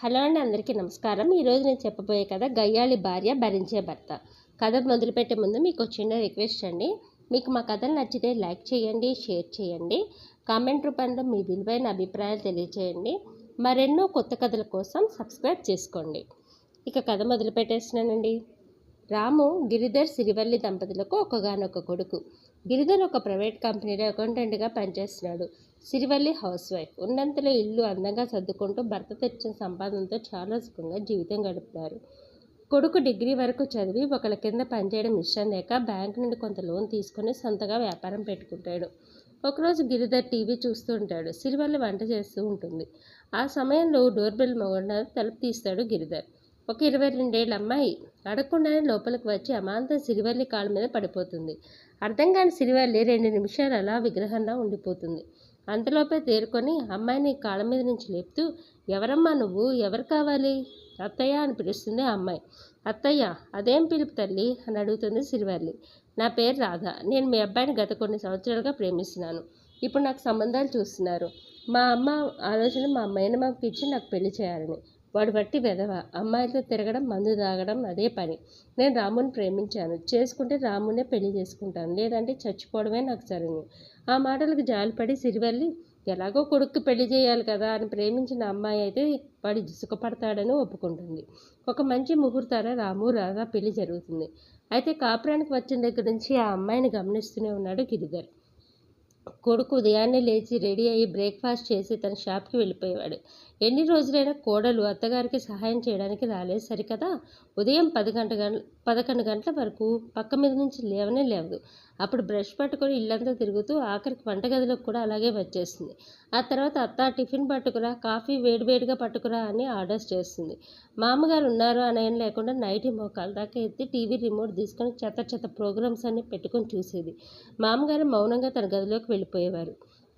Hello అండి అందరికీ నమస్కారం. ఈరోజు నేను చెప్పబోయే కథ గయ్యాళి భార్య భరించే భర్త. కథ మొదలుపెట్టే ముందు మీకు చిన్న రిక్వెస్ట్ అండి. మీకు మా కథలు నచ్చితే లైక్ చేయండి షేర్ చేయండి. కామెంట్ రూపంలో మీ విలువైన అభిప్రాయాలు తెలియచేయండి. మరెన్నో కొత్త కథల కోసం సబ్స్క్రైబ్ చేసుకోండి. ఇక కథ మొదలుపెట్టేసినానండి రాము గిరిధర్ సిరివల్లి దంపతులకు ఒకగానొక కొడుకు. గిరిధర్ ఒక ప్రైవేట్ కంపెనీలో అకౌంటెంట్గా పనిచేస్తున్నాడు. సిరివల్లి హౌస్ వైఫ్ ఉన్నంతలో ఇల్లు అందంగా సర్దుకుంటూ భర్త తెచ్చిన సంపాదనతో చాలా సుఖంగా జీవితం గడుపుతారు. కొడుకు డిగ్రీ వరకు చదివి ఒకళ్ళ కింద పనిచేయడం ఇష్టం లేక బ్యాంక్ నుండి కొంత లోన్ తీసుకొని సొంతగా వ్యాపారం పెట్టుకుంటాడు. ఒకరోజు గిరిధర్ టీవీ చూస్తూ ఉంటాడు. సిరివల్లి వంట చేస్తూ ఉంటుంది. ఆ సమయంలో డోర్ బెల్ మోగడ తలుపు తీస్తాడు గిరిధర్. ఒక ఇరవై రెండేళ్ళ అమ్మాయి అడగకుండానే లోపలికి వచ్చి అమాంతం సిరివల్లి కాళ్ళ మీద పడిపోతుంది. అర్థం కాని సిరివల్లి రెండు నిమిషాలు అలా విగ్రహంలా ఉండిపోతుంది. అంతలోపే తేరుకొని అమ్మాయిని కాళ్ళ మీద నుంచి లేపుతూ ఎవరమ్మా నువ్వు? ఎవరు కావాలి? అత్తయ్య? అని పిలుస్తుంది ఆ అమ్మాయి. అత్తయ్య అదేం పిలుపు తల్లి? అని అడుగుతుంది సిరివల్లి. నా పేరు రాధ. నేను మీ అబ్బాయిని గత కొన్ని సంవత్సరాలుగా ప్రేమిస్తున్నాను. ఇప్పుడు నాకు సంబంధాలు చూస్తున్నారు. మా అమ్మ ఆలోచన మా మేనమామకి ఇచ్చి నాకు పెళ్ళి చేయాలని. వాడు బట్టి వెధవ. అమ్మాయిలతో తిరగడం మందు తాగడం అదే పని. నేను రాముని ప్రేమించాను. చేసుకుంటే రామునే పెళ్ళి చేసుకుంటాను. లేదంటే చచ్చిపోవడమే నాకు సరైన ఆ మాటలకు జాలిపడి సిరివల్లి ఎలాగో కొడుక్కి పెళ్ళి చేయాలి కదా అని ప్రేమించిన అమ్మాయి అయితే వాడు సుఖపడతాడని ఒప్పుకుంటుంది. ఒక మంచి ముహూర్తాన రాము రాగా పెళ్ళి జరుగుతుంది. అయితే కాపురానికి వచ్చిన దగ్గర నుంచి ఆ అమ్మాయిని గమనిస్తూనే ఉన్నాడు గిరిధర్. కొడుకు ఉదయాన్నే లేచి రెడీ అయ్యి బ్రేక్ఫాస్ట్ చేసి తన షాప్కి వెళ్ళిపోయేవాడు. ఎన్ని రోజులైనా కోడలు అత్తగారికి సహాయం చేయడానికి రాలేదు. సరికదా? ఉదయం పది గంట గంట పదకొండు గంటల వరకు పక్క మీద నుంచి లేవనే లేవదు. అప్పుడు బ్రష్ పట్టుకొని ఇల్లంతా తిరుగుతూ ఆఖరికి వంటగదిలోకి కూడా అలాగే వచ్చేస్తుంది. ఆ తర్వాత అత్త టిఫిన్ పట్టుకురా కాఫీ వేడివేడిగా పట్టుకురా అని ఆర్డర్స్ చేస్తుంది. మామగారు ఉన్నారు అని ఏం లేకుండా నైట్ మోకాలు దాకా ఎత్తి టీవీ రిమోట్ తీసుకొని చెత్త చెత్త ప్రోగ్రామ్స్ అన్ని పెట్టుకొని చూసేది. మామగారు మౌనంగా తన గదిలోకి వెళ్ళిపోయేవారు.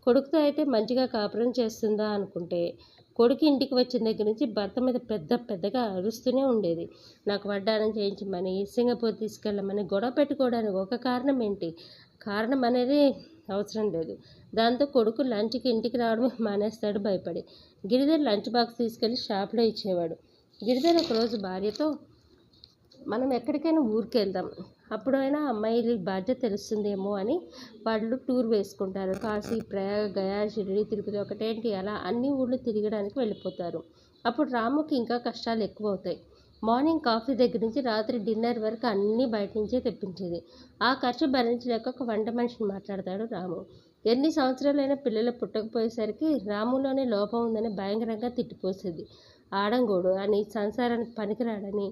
కొడుకుతో అయితే మంచిగా కాపురం చేస్తుందా అనుకుంటే కొడుకు ఇంటికి వచ్చిన దగ్గర నుంచి భర్త మీద పెద్ద పెద్దగా అరుస్తూనే ఉండేది. నాకు వడ్డానం చేయించమని సింగపూర్ తీసుకెళ్ళమని గొడవ పెట్టుకోవడానికి ఒక కారణం ఏంటి? కారణం అనేది అవసరం లేదు. దాంతో కొడుకు లంచ్కి ఇంటికి రావడమే మానేస్తాడు భయపడి. గిరిధర్ లంచ్ బాక్స్ తీసుకెళ్ళి షాప్లో ఇచ్చేవాడు. గిరిధర్ ఒకరోజు భార్యతో మనం ఎక్కడికైనా ఊరికి వెళ్దాం అప్పుడైనా అమ్మాయి బాధ్యత తెలుస్తుందేమో అని వాళ్ళు టూర్ వేసుకుంటారు. కాశీ ప్రయాగ గయా షిరిడి తిరుపతి ఒకటేంటి అలా అన్ని ఊళ్ళు తిరగడానికి వెళ్ళిపోతారు. అప్పుడు రాముకి ఇంకా కష్టాలు ఎక్కువ అవుతాయి మార్నింగ్ కాఫీ దగ్గర నుంచి రాత్రి డిన్నర్ వరకు అన్నీ బయట నుంచే తెప్పించేది. ఆ ఖర్చు భరించలేక ఒక వంట మనిషిని మాట్లాడతాడు రాము. ఎన్ని సంవత్సరాలైనా పిల్లలు పుట్టకపోయేసరికి రాములోనే లోపం ఉందని భయంకరంగా తిట్టిపోసేది. ఆడంగోడు అని సంసారానికి పనికిరాడని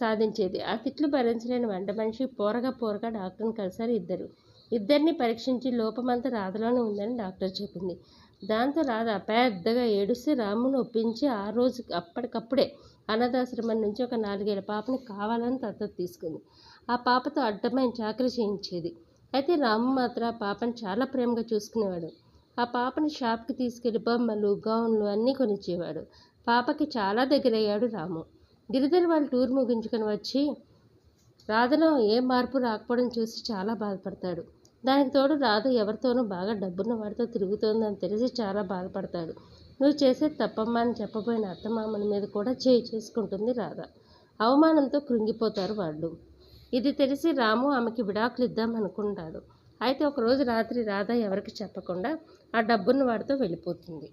సాధించేది. ఆ తిట్లు భరించలేని వంట మనిషి పోరగా పోరగా డాక్టర్ని కలిసారు ఇద్దరు. ఇద్దరిని పరీక్షించి లోపమంతా రాధలోనే ఉందని డాక్టర్ చెప్పింది. దాంతో రాధ పెద్దగా ఏడుస్తే రామును ఒప్పించి ఆ రోజు అప్పటికప్పుడే అనాథాశ్రమం నుంచి ఒక నాలుగేళ్ళ పాపని కావాలని తత్త తీసుకుంది. ఆ పాపతో అడ్డమైన చాకరీ చేయించేది. అయితే రాము మాత్రం ఆ పాపని చాలా ప్రేమగా చూసుకునేవాడు. ఆ పాపని షాప్కి తీసుకెళ్ళి బొమ్మలు గౌన్లు అన్నీ కొనిచ్చేవాడు. పాపకి చాలా దగ్గరయ్యాడు రాము. గిరిధర్ వాళ్ళు టూర్ ముగించుకొని వచ్చి రాధలో ఏ మార్పు రాకపోవడం చూసి చాలా బాధపడతాడు. దానికి తోడు రాధ ఎవరితోనూ బాగా డబ్బున్న వాడితో తిరుగుతోందని తెలిసి చాలా బాధపడతాడు. నువ్వు చేసే తప్పమ్మా అని చెప్పబోయిన అత్తమామల మీద కూడా చేయి చేసుకుంటుంది రాధ. అవమానంతో కృంగిపోతారు వాళ్ళు. ఇది తెలిసి రాము ఆమెకి విడాకులు ఇద్దాం అనుకుంటాడు అయితే ఒకరోజు రాత్రి రాధ ఎవరికి చెప్పకుండా ఆ డబ్బున్న వాడితో వెళ్ళిపోతుంది.